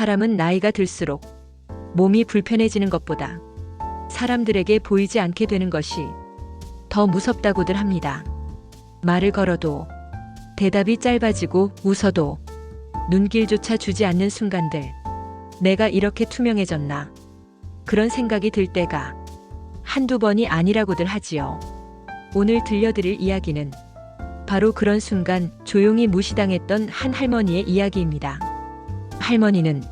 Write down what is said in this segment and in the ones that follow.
사람은 나이가 들수록 몸이 불편해지는 것보다 사람들에게 보이지 않게 되는 것이 더 무섭다고들 합니다. 말을 걸어도 대답이 짧아지고 웃어도 눈길조차 주지 않는 순간들. 내가 이렇게 투명해졌나. 그런 생각이 들 때가 한두 번이 아니라고들 하지요. 오늘 들려드릴 이야기는 바로 그런 순간 조용히 무시당했던 한 할머니의 이야기입니다. 할머니는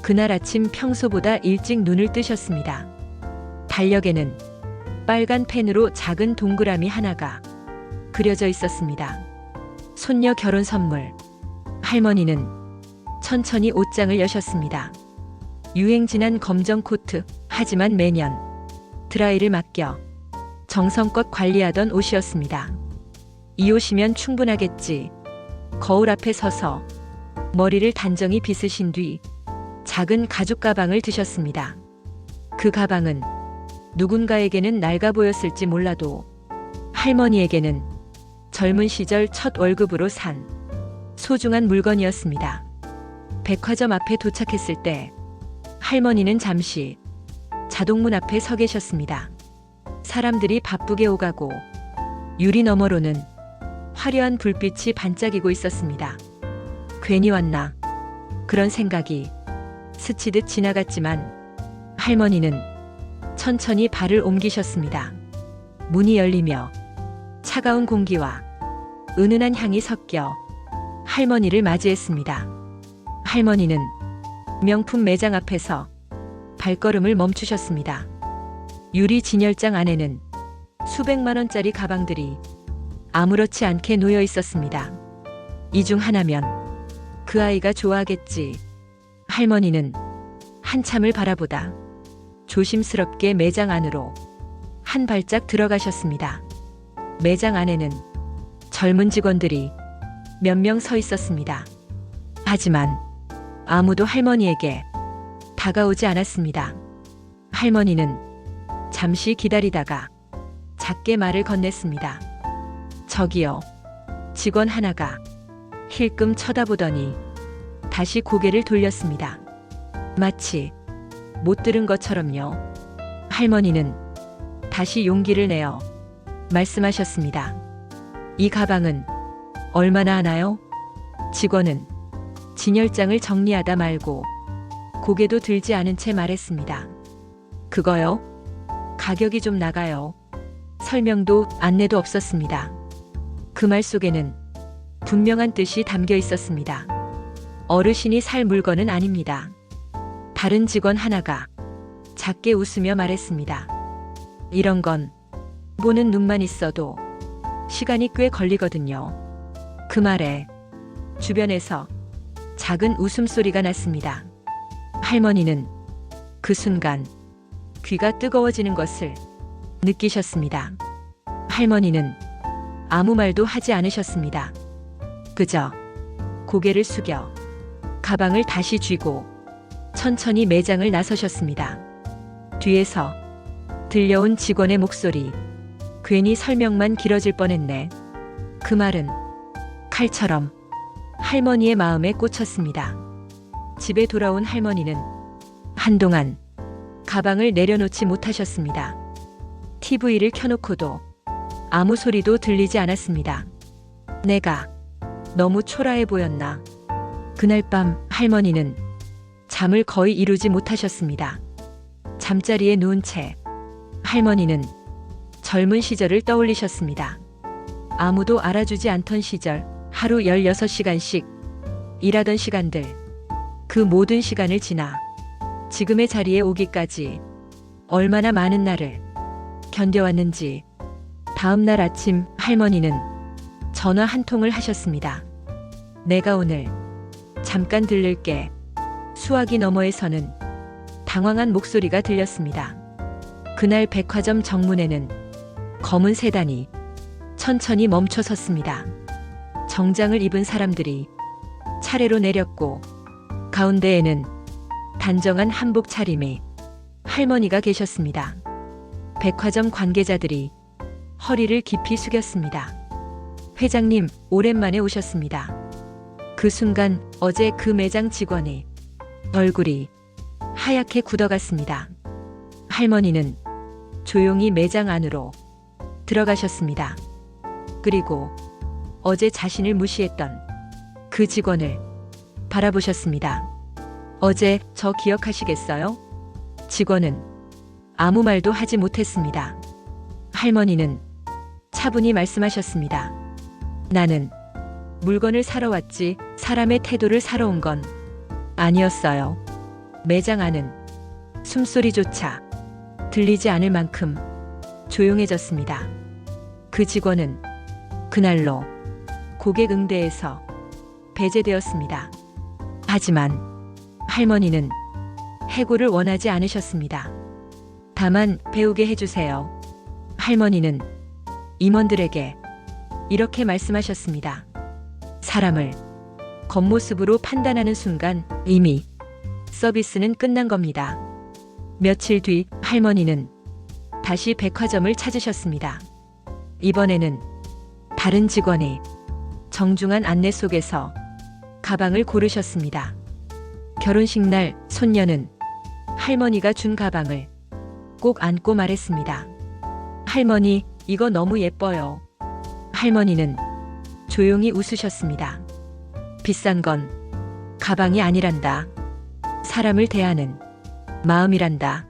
그날 아침 평소보다 일찍 눈을 뜨셨습니다. 달력에는 빨간 펜으로 작은 동그라미 하나가 그려져 있었습니다. 손녀 결혼 선물. 할머니는 천천히 옷장을 여셨습니다. 유행 지난 검정 코트, 하지만 매년 드라이를 맡겨 정성껏 관리하던 옷이었습니다. 이 옷이면 충분하겠지. 거울 앞에 서서 머리를 단정히 빗으신 뒤 작은 가죽 가방을 드셨습니다. 그 가방은 누군가에게는 낡아 보였을지 몰라도 할머니에게는 젊은 시절 첫 월급으로 산 소중한 물건이었습니다. 백화점 앞에 도착했을 때 할머니는 잠시 자동문 앞에 서 계셨습니다. 사람들이 바쁘게 오가고 유리 너머로는 화려한 불빛이 반짝이고 있었습니다. 괜히 왔나 그런 생각이 스치듯 지나갔지만 할머니는 천천히 발을 옮기셨습니다. 문이 열리며 차가운 공기와 은은한 향이 섞여 할머니를 맞이했습니다. 할머니는 명품 매장 앞에서 발걸음을 멈추셨습니다. 유리 진열장 안에는 수백만 원짜리 가방들이 아무렇지 않게 놓여 있었습니다. 이 중 하나면 그 아이가 좋아하겠지. 할머니는 한참을 바라보다 조심스럽게 매장 안으로 한 발짝 들어가셨습니다. 매장 안에는 젊은 직원들이 몇 명 서 있었습니다. 하지만 아무도 할머니에게 다가오지 않았습니다. 할머니는 잠시 기다리다가 작게 말을 건넸습니다. 저기요. 직원 하나가 힐끔 쳐다보더니 다시 고개를 돌렸습니다. 마치 못 들은 것처럼요. 할머니는 다시 용기를 내어 말씀하셨습니다. 이 가방은 얼마나 하나요? 직원은 진열장을 정리하다 말고 고개도 들지 않은 채 말했습니다. 그거요? 가격이 좀 나가요. 설명도 안내도 없었습니다. 그 말 속에는 분명한 뜻이 담겨 있었습니다. 어르신이 살 물건은 아닙니다. 다른 직원 하나가 작게 웃으며 말했습니다. 이런 건 보는 눈만 있어도 시간이 꽤 걸리거든요. 그 말에 주변에서 작은 웃음소리가 났습니다. 할머니는 그 순간 귀가 뜨거워지는 것을 느끼셨습니다. 할머니는 아무 말도 하지 않으셨습니다. 그저 고개를 숙여 가방을 다시 쥐고 천천히 매장을 나서셨습니다. 뒤에서 들려온 직원의 목소리. 괜히 설명만 길어질 뻔했네. 그 말은 칼처럼 할머니의 마음에 꽂혔습니다. 집에 돌아온 할머니는 한동안 가방을 내려놓지 못하셨습니다. TV를 켜놓고도 아무 소리도 들리지 않았습니다. 내가 너무 초라해 보였나. 그날 밤 할머니는 잠을 거의 이루지 못하셨습니다. 잠자리에 누운 채 할머니는 젊은 시절을 떠올리셨습니다. 아무도 알아주지 않던 시절 하루 16시간씩 일하던 시간들 그 모든 시간을 지나 지금의 자리에 오기까지 얼마나 많은 날을 견뎌왔는지 다음 날 아침 할머니는 전화 한 통을 하셨습니다. 내가 오늘 잠깐 들를게. 수화기 너머에서는 당황한 목소리가 들렸습니다. 그날 백화점 정문에는 검은 세단이 천천히 멈춰 섰습니다. 정장을 입은 사람들이 차례로 내렸고 가운데에는 단정한 한복 차림의 할머니가 계셨습니다. 백화점 관계자들이 허리를 깊이 숙였습니다. 회장님, 오랜만에 오셨습니다. 그 순간 어제 그 매장 직원이 얼굴이 하얗게 굳어갔습니다. 할머니는 조용히 매장 안으로 들어가셨습니다. 그리고 어제 자신을 무시했던 그 직원을 바라보셨습니다. 어제 저 기억하시겠어요? 직원은 아무 말도 하지 못했습니다. 할머니는 차분히 말씀하셨습니다. 나는 물건을 사러 왔지 사람의 태도를 사러 온 건 아니었어요. 매장 안은 숨소리조차 들리지 않을 만큼 조용해졌습니다. 그 직원은 그날로 고객 응대에서 배제되었습니다. 하지만 할머니는 해고를 원하지 않으셨습니다. 다만 배우게 해주세요. 할머니는 임원들에게 이렇게 말씀하셨습니다. 사람을 겉모습으로 판단하는 순간 이미 서비스는 끝난 겁니다. 며칠 뒤 할머니는 다시 백화점을 찾으셨습니다. 이번에는 다른 직원이 정중한 안내 속에서 가방을 고르셨습니다. 결혼식 날 손녀는 할머니가 준 가방을 꼭 안고 말했습니다. 할머니, 이거 너무 예뻐요. 할머니는 조용히 웃으셨습니다. 비싼 건 가방이 아니란다. 사람을 대하는 마음이란다.